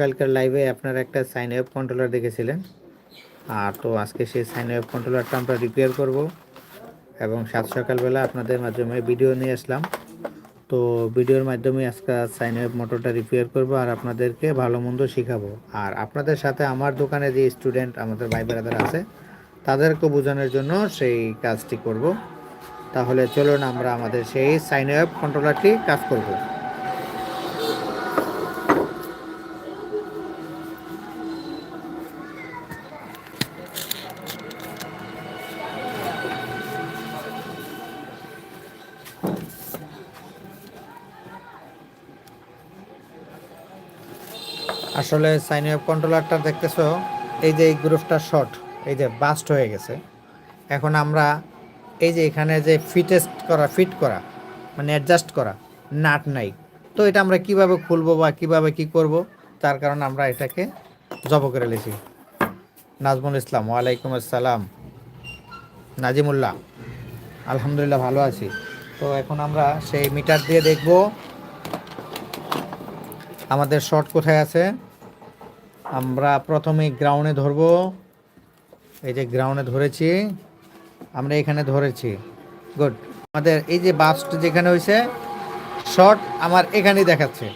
কালকের লাইভে আপনারা একটা সাইন ওয়েভ কন্ট্রোলার দেখেছিলেন। আর তো আজকে সেই সাইন ওয়েভ কন্ট্রোলারটা আমরা রিপেয়ার করব এবং সাত সকালবেলা আপনাদের মাধ্যমে ভিডিও নিয়ে আসলাম। তো ভিডিওর মাধ্যমে আজকে সাইন ওয়েভ মোটরটা রিপেয়ার করব আর আপনাদেরকে ভালো মন্দ শেখাবো। আর আপনাদের সাথে আমার দোকানে যে স্টুডেন্ট আমাদের ভাই বেড়াদের আছে, তাদেরকে বোঝানোর জন্য সেই কাজটি করব। তাহলে চলুন আমরা আমাদের সেই সাইন ওয়েভ কন্ট্রোলারটি কাজ করব। আসলে সাইন ওয়েভ কন্ট্রোলারটা দেখতেছো, এই যে এই গ্রুপটা শর্ট, এই যে বাস্ট হয়ে গেছে। এখন আমরা এই যে এখানে যে ফিটেস্ট করা ফিট করা মানে অ্যাডজাস্ট করা, নাট নাই। তো এটা আমরা কীভাবে খুলবো বা কীভাবে কি করব, তার কারণে আমরা এটাকে জব করে লিখি নাজমুল ইসলাম, ওয়ালাইকুম আসসালাম। নাজিমুল্লাহ, আলহামদুলিল্লাহ ভালো আছি। তো এখন আমরা সেই মিটার দিয়ে দেখব। আমাদের শর্ট কোথায় আছে? আমরা প্রথমে গ্রাউন্ডে ধরবো। এই যে গ্রাউন্ডে ধরেছি, আমরা এখানে ধরেছি। গুড আমাদের এই যে বাস্ট যেখানে হয়েছে শর্ট আমার এখানেই দেখাচ্ছে।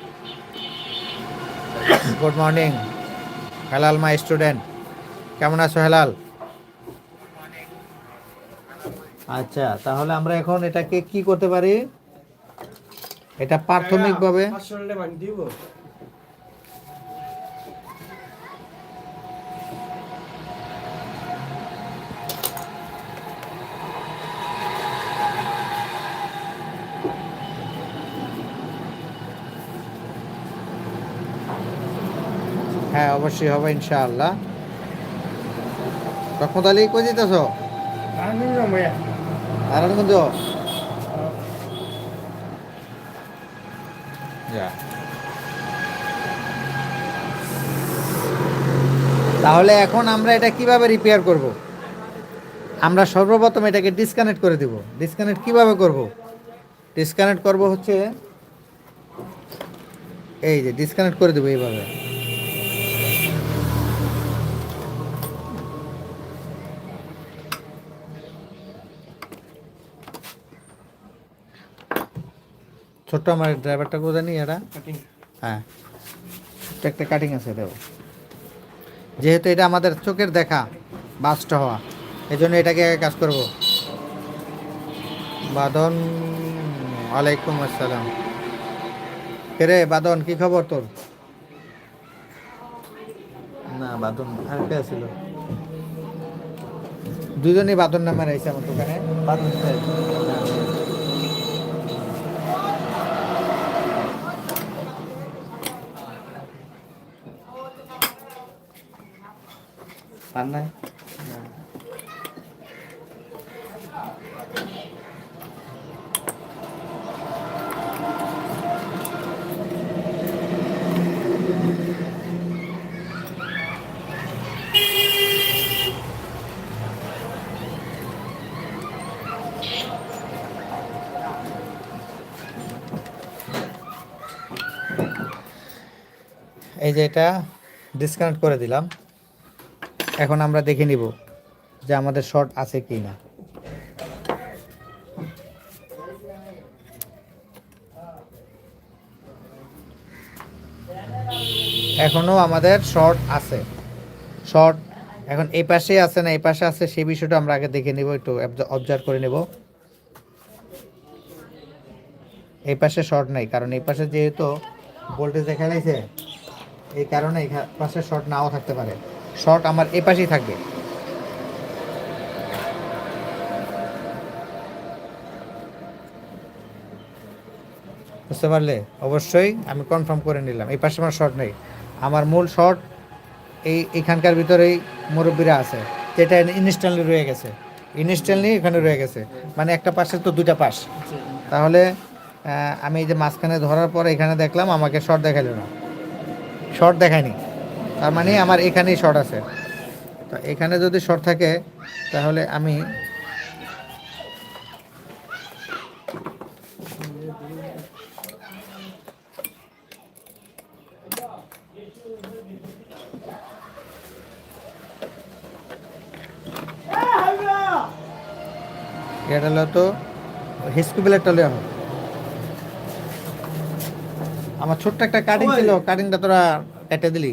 Good morning Helal my student কেমন আছো হেলাল? আচ্ছা তাহলে আমরা এখন এটাকে কি করতে পারি? এটা প্রাথমিকভাবে হ্যাঁ অবশ্যই হবে, ইনশাআল্লাহ। রহমত আলী কই যেতেছ তাহলে এখন আমরা এটা কীভাবে রিপেয়ার করব? আমরা সর্বপ্রথম এটাকে ডিসকানেক্ট করে দিব। ডিসকানেক্ট কীভাবে করব? ডিসকানেক্ট করব হচ্ছে, এই যে ডিসকানেক্ট করে দেবো এইভাবে। ছোট্ট আমার ড্রাইভারটা কোথায় নি এটা হ্যাঁ। একটা কাটিং আছে এটাও যেহেতু এটা আমাদের চোখের দেখা বাস্ট হওয়া এই জন্য এটাকে আগে কাজ করব। বাদন ওয়ালাইকুম আসসালাম। কে বাদন কি খবর তোর? না বাদন আর কে ছিল। দুজনই বাদন নামে রয়েছে আমার দোকানে। বাদন এই যে এটা ডিসকানেক্ট করে দিলাম। এখন আমরা দেখে নিব যে আমাদের শর্ট আছে কি না। এখনও আমাদের শর্ট আছে। শর্ট এখন এই পাশে আছে না, এই পাশে আছে, সেই বিষয়টা আমরা আগে দেখে নিব, একটু অবজার্ভ করে নেব। এই পাশে শর্ট নাই, কারণ এই পাশে যেহেতু ভোল্টেজ দেখা গেছে, এই কারণে এই পাশে শর্ট নাও থাকতে পারে। শর্ট আমার এ পাশেই থাকবে। বুঝতে পারলে? অবশ্যই আমি কনফার্ম করে নিলাম। এই পাশে আমার শর্ট নেই। আমার মূল শর্ট এই এখানকার ভিতরেই মুরব্বীরা আছে। যেটা ইনস্ট্যান্টলি রয়ে গেছে। ইনস্ট্যান্টলি এখানে রয়ে গেছে। মানে একটা পাশে তো দুটা পাশ। তাহলে আমি এই যে মাঝখানে ধরার পর এখানে দেখলাম আমাকে শর্ট দেখাল না। শর্ট দেখায়নি। তার মানে আমার এখানেই শর্ট আছে। তো এখানে যদি শর্ট থাকে তাহলে আমি তো আমার ছোট্ট একটা কাটিং ছিল কাটিংটা তোরা কেটে দিলি।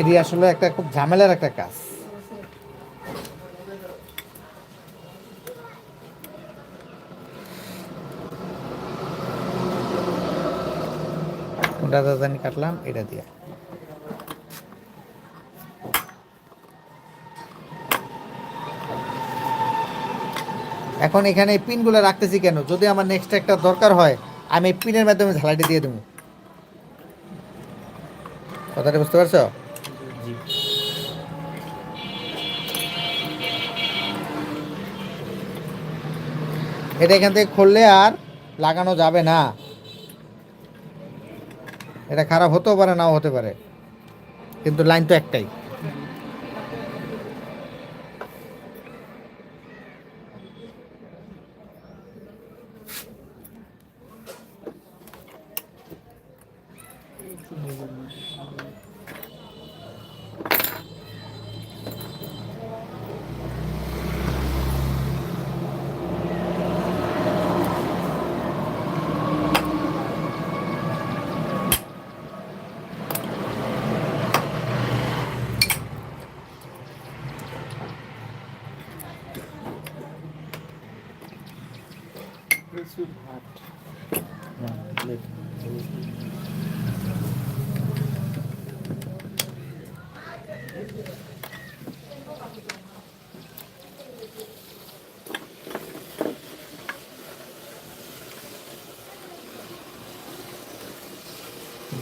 এটি আসলে একটা খুব ঝামেলার একটা কাজ। কাটলাম, এটা দিয়ে। এখন এখানে পিনগুলো রাখতেছি কেন? যদি আমার নেক্সট একটা দরকার হয়, আমি পিনের মাধ্যমে ঝালাটি দিয়ে দেবো। কথাটা বুঝতে পারছ? এটা এখান থেকে খুললে আর লাগানো যাবে না। এটা খারাপ হতেও পারে নাও হতে পারে। কিন্তু লাইন তো একটাই।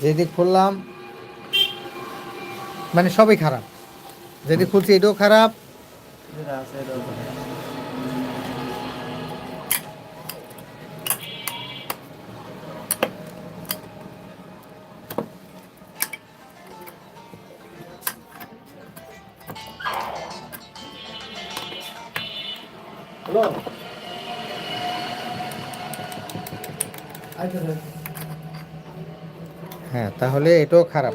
যেদিক খুললাম মানে সবই খারাপ। যেদিক খুলছি এটাও খারাপ। হ্যাঁ তাহলে এটাও খারাপ।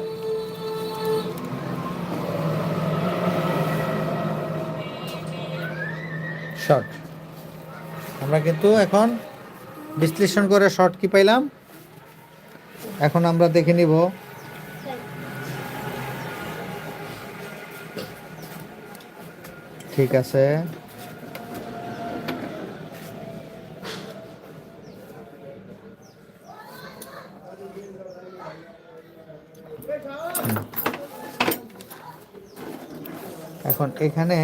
শর্ট আমরা কিন্তু এখন বিশ্লেষণ করে শর্ট কি পাইলাম? এখন আমরা দেখে নিব। ঠিক আছে। এখন এখানে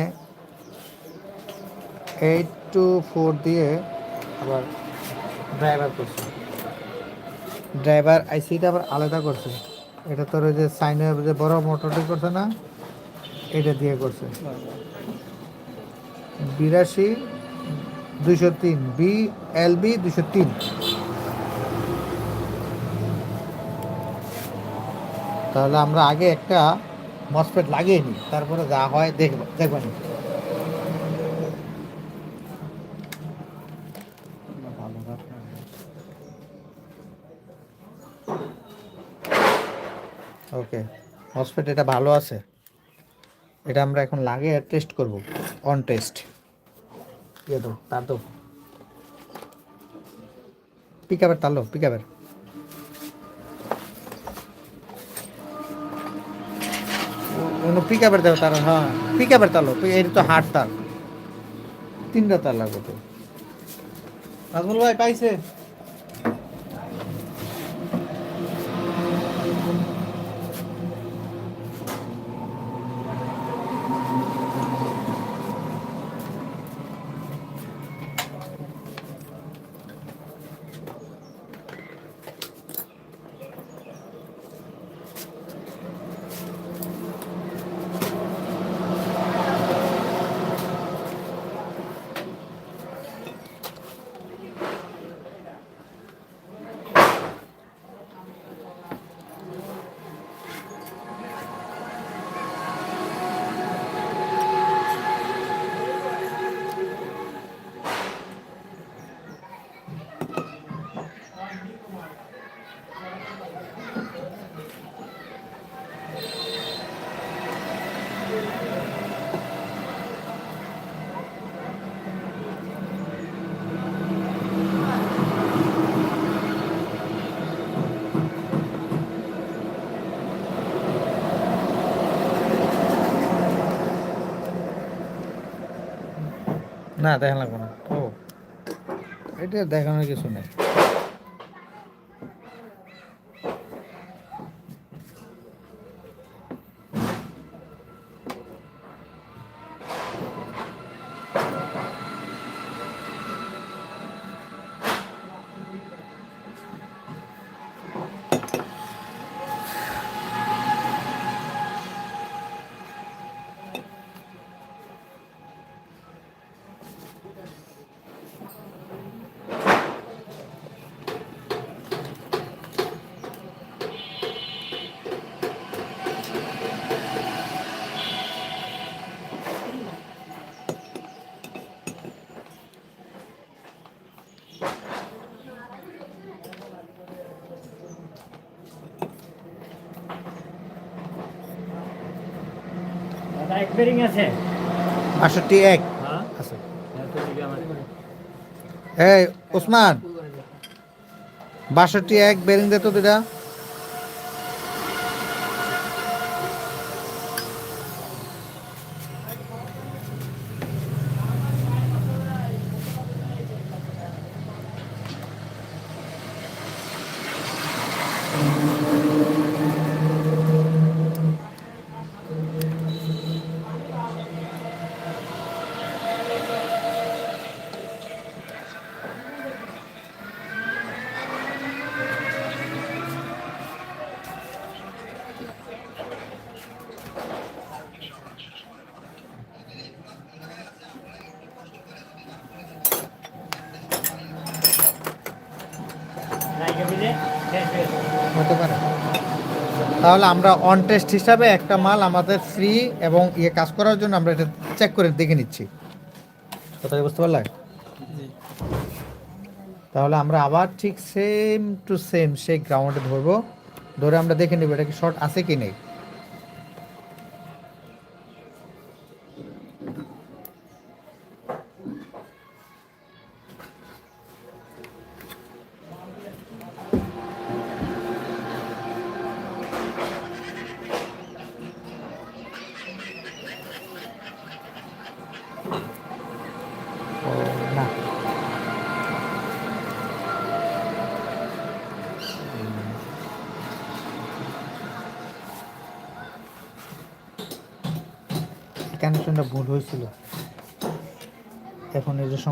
এইট টু ফোর দিয়ে আবার ড্রাইভার করছে। ড্রাইভার আইসিটা আবার আলাদা করছে। এটা তোর ওই যে সাইনে যে বড় মোটরটি করছে না, এটা দিয়ে করছে। বিরাশি দুইশো তিন বি এল বি দুশো তিন। তাহলে আমরা আগে একটা মসপেট লাগিয়ে নিই তারপরে যা হয় দেখব দেখবেন ওকে মসপেট এটা ভালো আছে। এটা আমরা এখন লাগিয়ে টেস্ট করব অন টেস্ট ইয়ে দো তার তো। পিক আপের তার লো পিক আপের কোনো পিক আপের দেবে তার হ্যাঁ পিক তালো এটা তো হাট তার তিনটা তার লাগবে তো। ভাই পাইছে? না দেখা লাগবে না। ও। এটা দেখানোর কিছু নেই। এক বেরিং আছে। এক। হ্যাঁ। আছে। তো এই ওসমান। বাষট্টি এক বেরিং দে তো দুটা লাইকে বুঝে শেষ হয়ে গেছে। হতে পারে তাহলে আমরা অন টেস্ট হিসাবে একটা মাল আমাদের ফ্রি এবং ইয়ে কাজ করার জন্য আমরা এটা চেক করে দেখে নিচ্ছি। কথাটা বুঝতে পারলাম তাহলে আমরা আবার ঠিক সেম টু সেম সেই গ্রাউন্ডে ধরবো। ধরে আমরা দেখে নেব এটা কি শর্ট আছে কি নেই।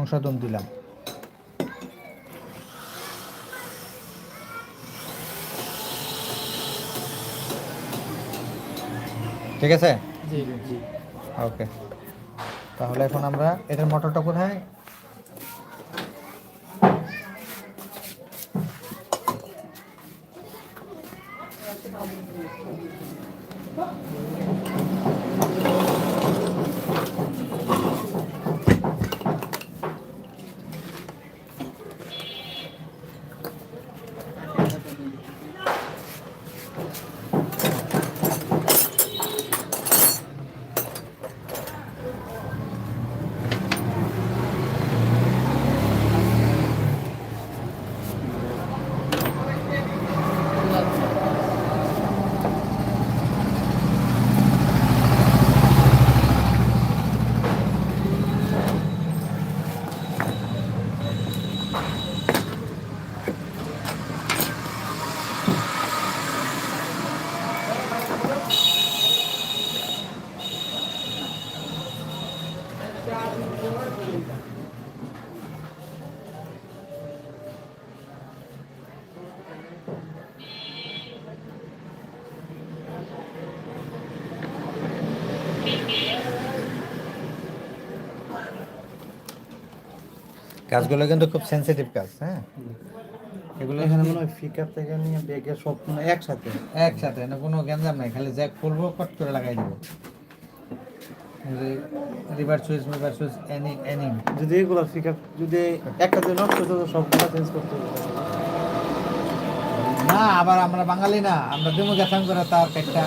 সংশোধন দিলাম। ঠিক আছে? জি। জি ওকে। তাহলে এখন আমরা এটার মোটরটা কোথায়? কাজগুলো কিন্তু খুব সেনসিটিভ কাজ হ্যাঁ? এগুলো এখানে মনে হয় ফিকার থেকে নিয়ে ব্যাগে সব মানে একসাথে। একসাথে না কোনো গ্যাঞ্জাম নাই খালি জ্যাক খুলবো কট করে লাগাই দেবো। Reverse switch reverse switch any any যদি এগুলো ফিকার যদি একটা দিন নষ্ট হতো সবগুলো চেঞ্জ করতে না আবার আমরা বাঙালি না আমরা দেবো গ্যাসাং করে তার একটা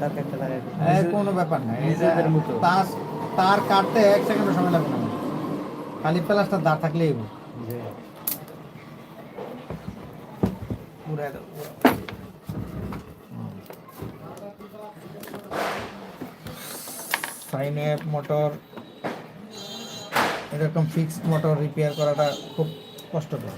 তার একটা লাগাই কোনো ব্যাপার না। তার তার কাটতে এক সেকেন্ডের সময় লাগবে না। খালি প্লাস্টার দাঁড় থাকলেই। উড়াই দাও, সাইন অ্যাপ মোটর এরকম ফিক্সড মোটর রিপেয়ার করাটা খুব কষ্টকর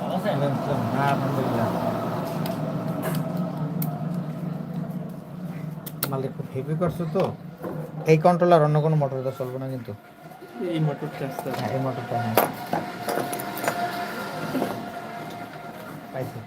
ভালো আছেন? হ্যাঁ আলহামদুলিল্লাহ মালিক খুব হেভি করছ তো? এই কন্ট্রোলার অন্য কোনো মোটর তো চলবে না কিন্তু। এই মোটরটা হ্যাঁ এই মোটরটা হ্যাঁ পাইছি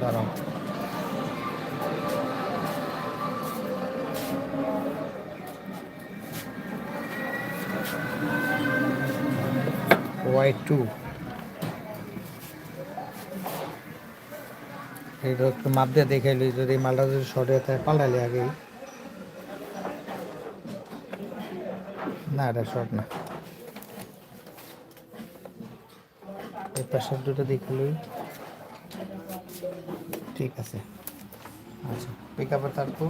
দাঁড়াও ওয়াই টু। এটা একটু মাপ দিয়ে দেখাইলি যদি মালটা যদি শর্ট হয়ে থাকে পাল্টালি আগে না, এটা শর্ট না। এই পাশের দুটো দেখালি ঠিক আছে। আচ্ছা পিক আপে থাকব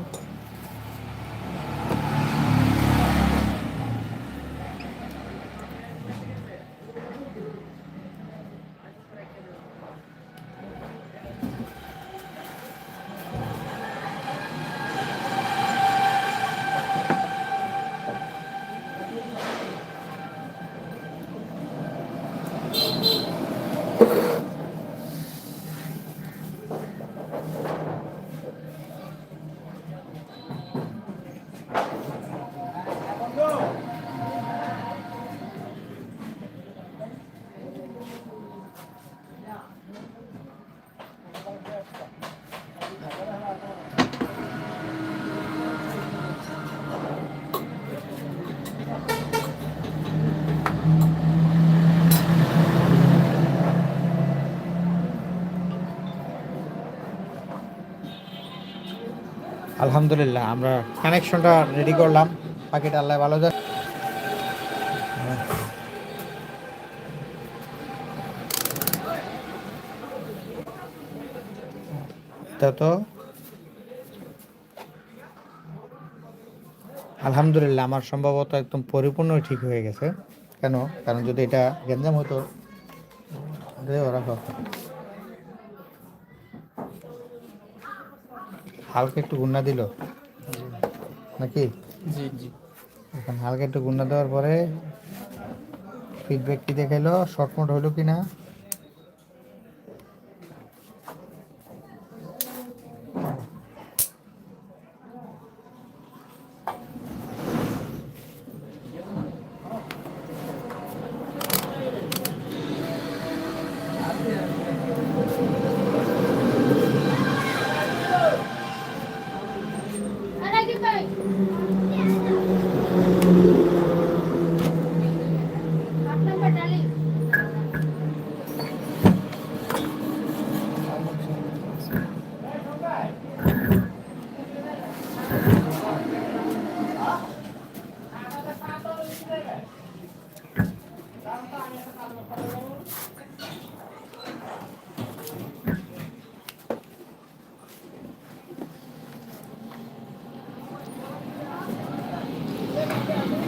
আলহামদুলিল্লাহ, আমরা কানেকশনটা রেডি করলাম। পাখিটা আল্লাহ ভালো যাক। তা আলহামদুলিল্লাহ, আমার সম্ভবত একদম পরিপূর্ণ ঠিক হয়ে গেছে। কেন? কারণ যদি এটা গেঞ্জাম হতো রাখো। হালকা একটু গুন্না দিল? নাকি? জি জি। এখন হালকা একটু গুন্না দেওয়ার পরে ফিডব্যাক কি দেখাইলো? শর্ট হইল হলো কি না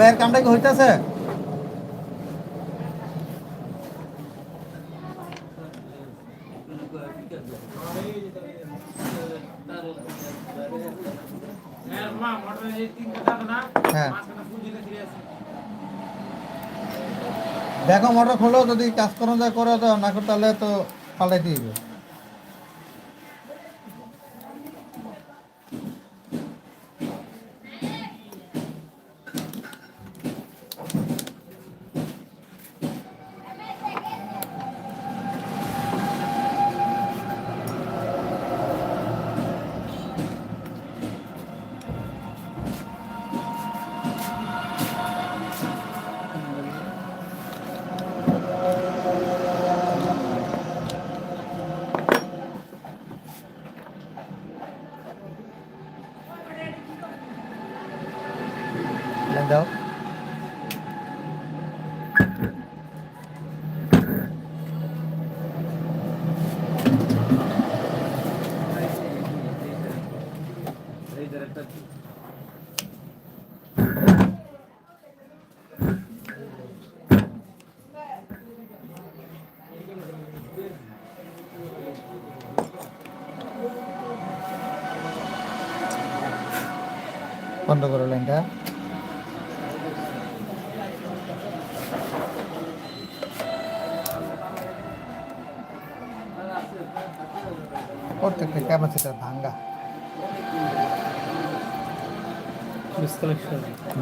ভাইয়ের কামটা কি হইতেছে? হ্যাঁ। দেখো, মোটর খোলো, যদি কাজ করানো যায় করে দাও না করে তাহলে তো পাল্টাই দিবে লাইন দাও বন্ধ করো লাইনটা। প্রত্যেকটা ক্যাপাসিটার ভাঙ্গা।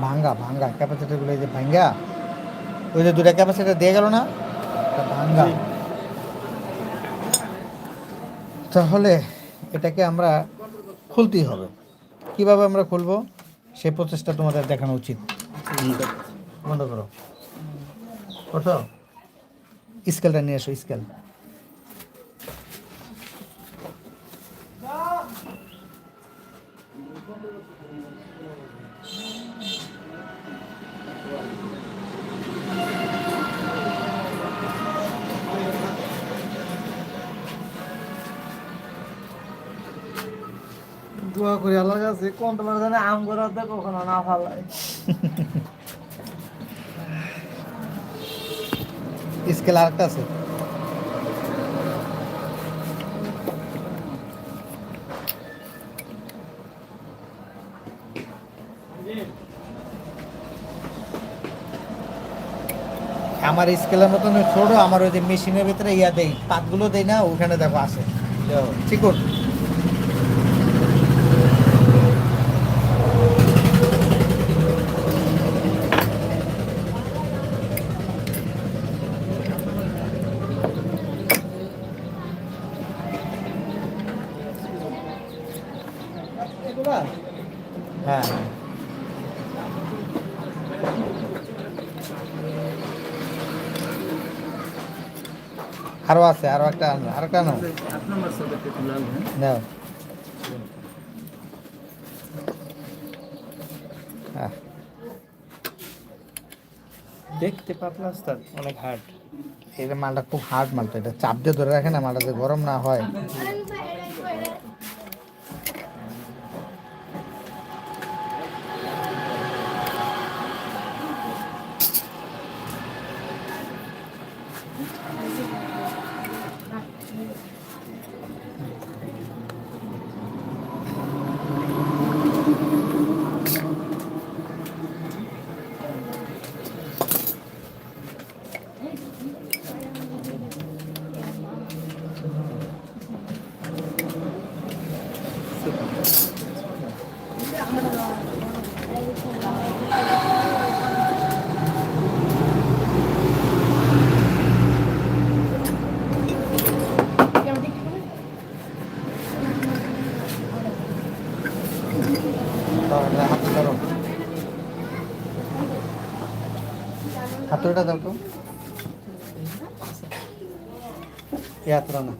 ভাঙ্গা ভাঙ্গা। ক্যাপাসিটারগুলো এই যে ভাঙ্গা ওই যে দুটা ক্যাপাসিটার দিয়ে গেল না? ভাঙ্গা। তাহলে এটাকে আমরা খুলতেই হবে। কীভাবে আমরা খুলবো? সেই প্রচেষ্টা তোমাদের দেখানো উচিত। বন্ধ করো। ওঠো। স্কেলটা নিয়ে এসো স্কেল। দোয়া করি আল্লাহর কাছে কন্ট্রোলার জানে আম করাতে কখনো না ফালাই স্কেল আরেকটা আছে। আমার স্কেলের মতন ছোট আমার ওই যে মেশিনের ভিতরে ইয়া দেই পাতগুলো দেই না ওখানে দেখো আসে ঠিক আছে ঠিক হ্যাঁ। আরও আছে আরও একটা আরও একটা হ্যাঁ দেখতে পাতলা আস্তার অনেক হার্ড যে মালটা খুব হার্ড মালটা এটা চাপ দিয়ে ধরে রাখে না মালটা যে গরম না হয় দাও, এটা হাতে ধরো হাতুড়িটা দাও তো? হাতুড়া না।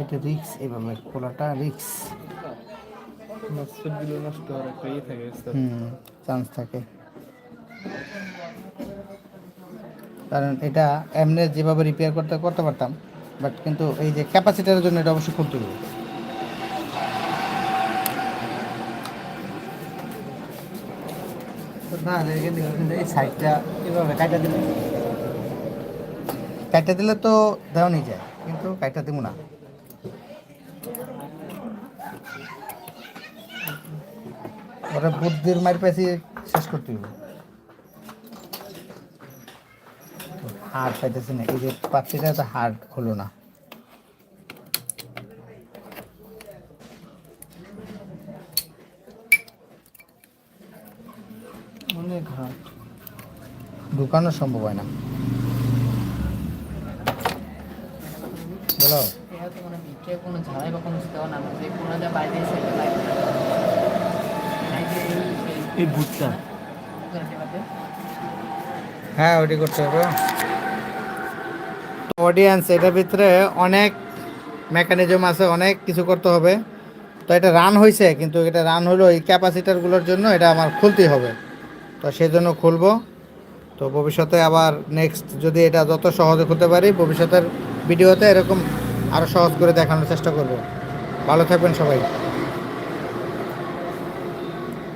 এটা রিক্স এভাবে খোলাটা রিক্স। নষ্ট হওয়ার একটা ইয়ে থাকে চান্স থাকে। কারণ এটা এমনি যেভাবে রিপেয়ার করতে করতে পারতাম বাট কিন্তু এই যে ক্যাপাসিটারের জন্য এটা অবশ্যই এই সাইডটা কাটা দিলে? তো দেওয়ানি যায় কিন্তু কাটা দিব না। ওরা বুদ্ধির মার পেছি শেষ করতে হবে হার্ড পাইতেছি না। এই যে পাত্রিটা তো হার্ড হলো না। অনেক ঢুকানো সম্ভব হয় না। বলো। কোনো বিক্রে কোনো বা কোনো দেওয়া না যে কোনো যা বাইরে এই ভুট্টা হ্যাঁ ওটি করতে হবে। অডিয়েন্স এটার ভিতরে অনেক মেকানিজম আছে, অনেক কিছু করতে হবে। তো এটা রান হয়েছে কিন্তু এটা রান হলো এই ক্যাপাসিটারগুলোর জন্য এটা আমার খুলতেই হবে। তো সেই জন্য খুলবো। তো ভবিষ্যতে আবার নেক্সট যদি এটা যত সহজে খুলতে পারি, ভবিষ্যতের ভিডিওতে এরকম আরও সহজ করে দেখানোর চেষ্টা করব। ভালো থাকবেন সবাই।